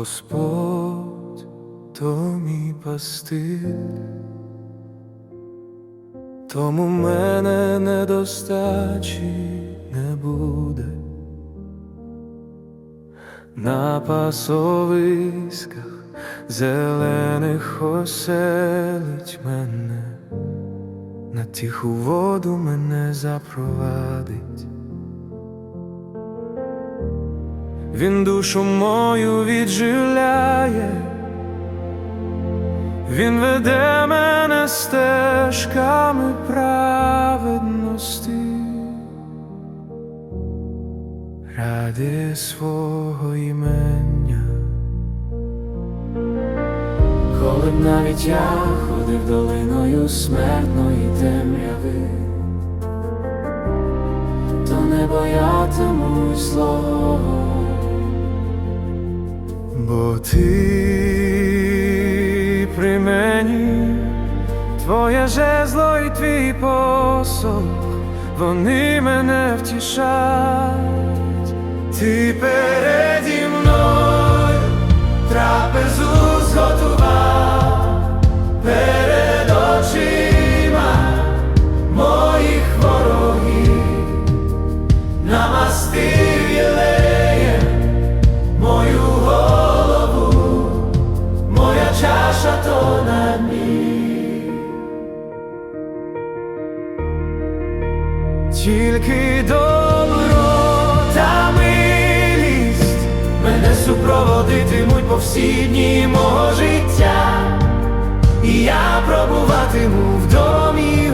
Господь то мій пастир, тому мене недостачі не буде. На пасовиськах зелених оселить мене, на тиху воду мене запровадить. Він душу мою відживляє, він веде мене стежками праведності, ради свого імення. Коли б навіть я ходив долиною смертної темряви, то не боятимусь злого. Бо ти при мені, твоє жезло і твій посох, вони мене втішать. ти Тільки добро та милість мене супроводитимуть по всі дні мого життя, і я пробуватиму в домі